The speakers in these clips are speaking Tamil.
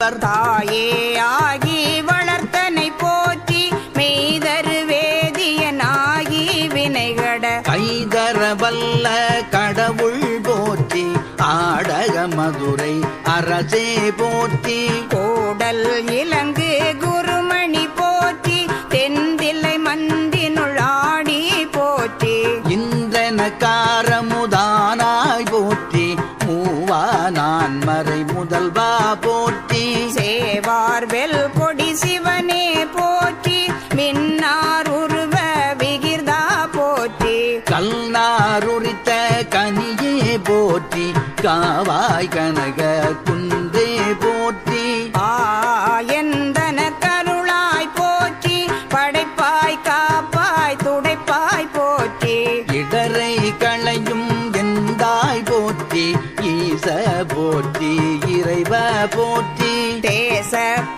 தாயே ஆகி வளர்த்தனை போற்றி மெய்தரு வேதியனாகி வினைகட. கைதர வல்ல கடவுள் போற்றி ஆடக மதுரை அரசே போற்றி. கோடல் இலங்கு குருமணி போற்றி தென்தில்லை மந்தினுள் ஆடி போற்றி. இந்திரன காரமுதானாய் போற்றி மூவா நான் மறை முதல்வா போற்றி சேவார் கொடி சிவனே போற்றி மின்னார் உருவ விகிர்தா போற்றி. கல்லார் உரித்த கனியே போற்றி காவாய் கனக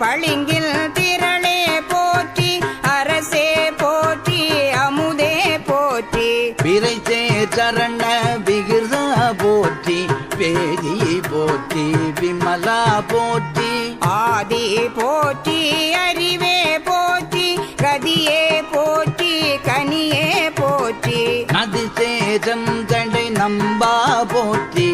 பளிங்கில் திரளே போற்றி அரசே போற்றி அமுதே போற்றி. விரைச்சே சரண விகிர்தா போற்றி வேதி போற்றி விமலா போற்றி. ஆதி போற்றி அறிவே போற்றி கதியே போற்றி கனியே போற்றி. நதி சேதம் தடை நம்பா போற்றி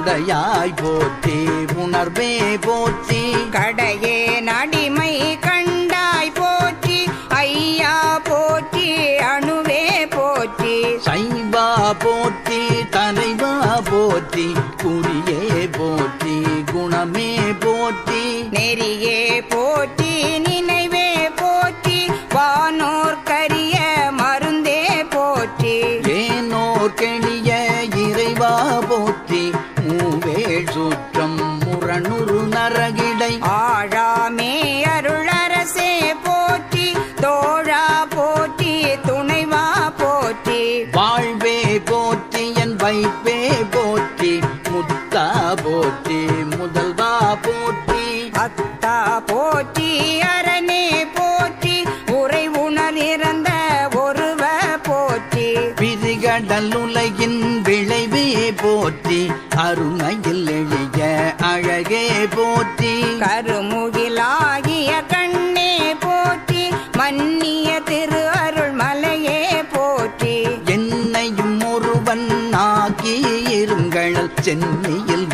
உடையாய் போற்றி உணர்வே போற்றி. கடையே நடிமை கண்டாய் போற்றி ஐயா போற்றி அணுவே போற்றி. சைவா போற்றி தலைவா போற்றி. குறியே மூவேள்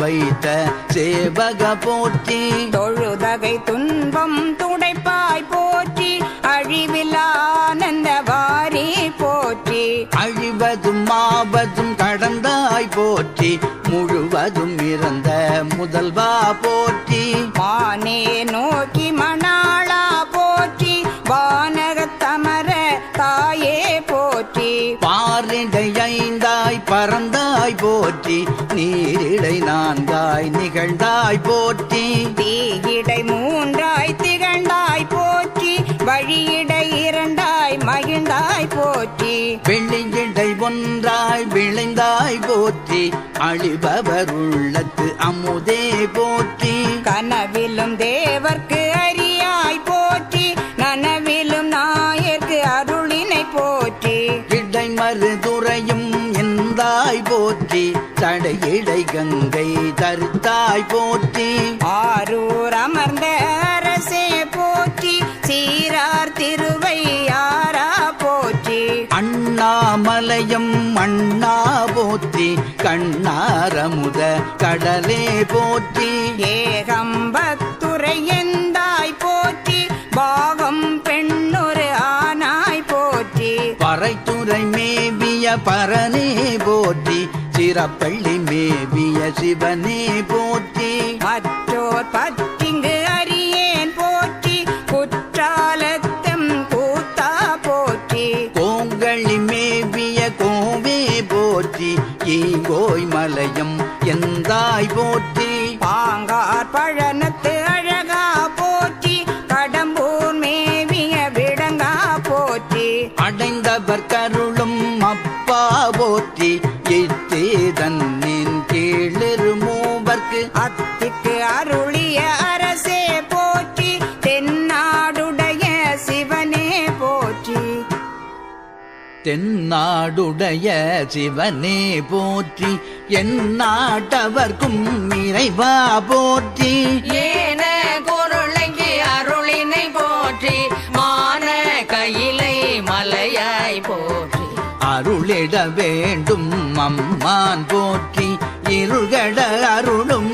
வைத்த சேவக போற்றி. தொழுதகை துன்பம் துடைப்பாய் போற்றி. அழிவிலானந்த வாரி போற்றி. அழிவதும் ஆவதும் கடந்தாய் போற்றி. முழுவதும் இறந்த முதல்வா போற்றி. போற்றி நீரிடை நான்காய் நிகழ்ந்தாய் போற்றி. தீயிடை மூன்றாய் திகழ்ந்தாய் போற்றி வழியிடை இரண்டாய் மகிழ்ந்தாய் போற்றி. வெள்ளியிடை ஒன்றாய் விளைந்தாய் போற்றி அழிபவர் உள்ளத்து அமுதே போற்றி. கனவிலும் தேவர்க்கு அறியாய் போற்றி நனவிலும் நாயர்க்கு அருளினை போற்றி. இடை மறுதுறையும் எந்தாய் போற்றி தடையிடை கங்கை தருத்தாய் போற்றி. ஆரூர் அமர்ந்த அரசே போற்றி சீரார் திருவையாரா போற்றி. அண்ணாமலையம் அண்ணா போற்றி கண்ணாரமுத கடலே போற்றி. ஏகம்பத்துரை எந்தாய் போற்றி பாகம் பெண்ணொரு ஆனாய் போற்றி. பறைத்துறை மேவிய போற்றி சிறப்பள்ளி மேவிய சிவனே போற்றி. மற்றோர் பத்திங்கு அறியேன் போற்றி. குற்றாலத்தம் கூத்தா போற்றி. கோங்களி மேவிய கோவே போற்றி. ஈங்கோய் மலையம் எந்தாய் போற்றி. பாங்கார் பழனத்து தென்னாடுடைய சிவனே போற்றி என் நாட்டவர்க்கும் இறைவா போற்றி. ஏன குருளங்கி அருளினை போற்றி மான கையிலை மலையாய் போற்றி. அருளிட வேண்டும் அம்மான் போற்றி இருகட அருளும்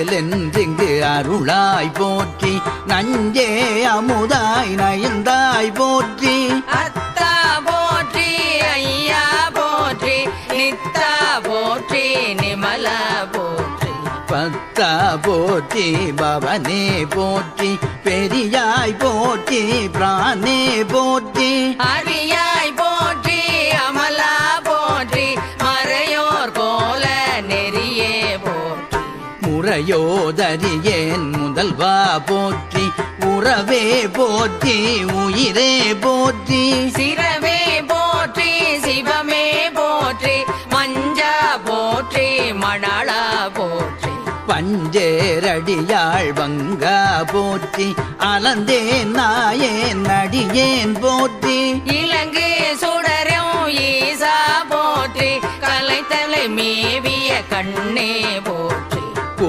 அஞ்சேல் என்றிங்கு அருளாய் போற்றி நஞ்சே அமுதாய் நயந்தாய் போற்றி. அத்தா போற்றி ஐயா போற்றி நித்தா போற்றி நிமலா போற்றி. பக்தா போற்றி பவனே போற்றி பெரியாய் போற்றி பிரானே போற்றி. அரியாய் முறையோதரியேன் முதல்வா போற்றி உறவே போற்றி உயிரே போற்றி. சிரவே போற்றி சிவமே போற்றி மஞ்சா போற்றி மணாளா போற்றி. பஞ்சேரடியாள் வங்கா போற்றி அலந்தேன் நாயேன் நடியேன் போற்றி. இலங்கு சுடரும் ஈசா போற்றி கலைத்தலை மேவிய கண்ணே போற்றி.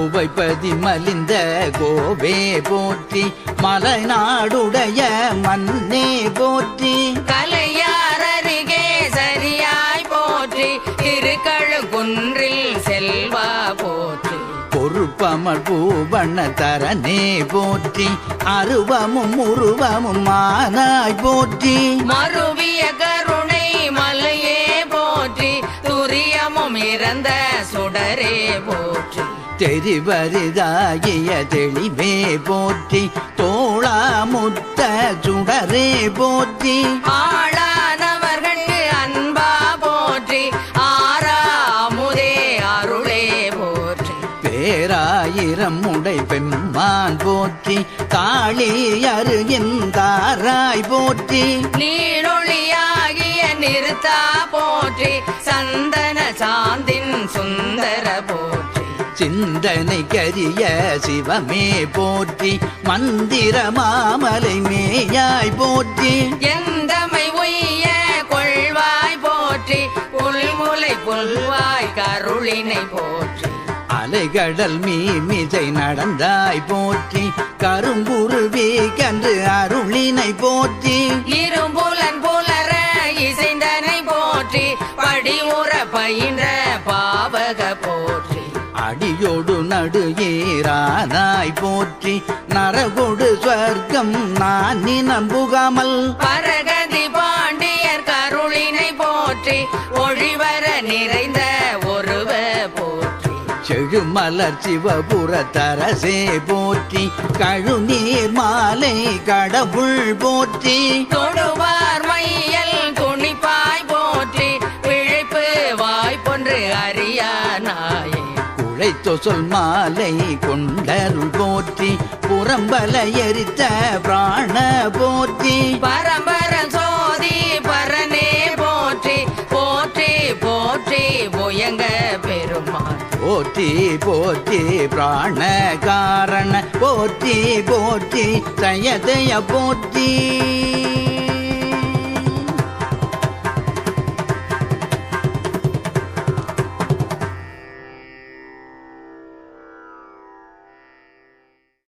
குவைப்பதி மலிந்த கோவே போற்றி மலைநாடுடைய மன்னே போற்றி. கலையார் அருகே சரியாய் போற்றி திருக்கழுகுன்றில் செல்வா போற்றி. பொறுப்பமல் பூவண்ண தரனே போற்றி அருவமும் உருவமும் மானாய் போற்றி. மறுவிய கருணை மலையே போற்றி துரியமும் இறந்த சுடரே போற்றி. தெரிவரிதாகிய தெளிவே போற்றி தோளா முத்த சுடரே போற்றி. ஆளானவர்கள் அன்பா போற்றி ஆறாமுதே அருளே போற்றி. பேராயிரம் உடை பெம்மான் போற்றி காளி அருகின் தாராய் போற்றி. நீடொளியாகிய நிறுத்தா போற்றி சந்தன சாந்தின் சுந்தர போற்றி. சிந்தனை கரிய சிவமே போற்றி மந்திர மாமலை மேயாய் போற்றி. எந்தமை உய்ய கொள்வாய் போற்றி புல்முலை புல்வாய் கருளினை போற்றி. அலைகடல் மீமிசை நடந்தாய் போற்றி கருங்குருவி கன்று அருளினை போற்றி. இரும்புலன் புலர இசைந்தனை போற்றி படிமுற பயின்ற பாவக அடியோடு நடு ஏறானாய் போற்றி. நரகொடு ஸ்வர்க்கம் நான் நம்புகாமல் பரகதி பாண்டியர் கருளினை போற்றி. ஒழிவர நிறைந்த ஒருவ போற்றி. செழுமலர் சிவபுர தரசே போற்றி. கழுநீர் மாலை கடவுள் போற்றி. தொடுவார் மையல் உழைத்தொ சொல் மாலை கொண்டருள் போற்றி புறம்பல எரித்த பிராண போற்றி. பரம்பர சோதி பரனே போற்றி போற்றி போற்றி புயங்க பெருமாள் போற்றி போற்றி பிராண காரண போற்றி போற்றி தயதய போற்றி.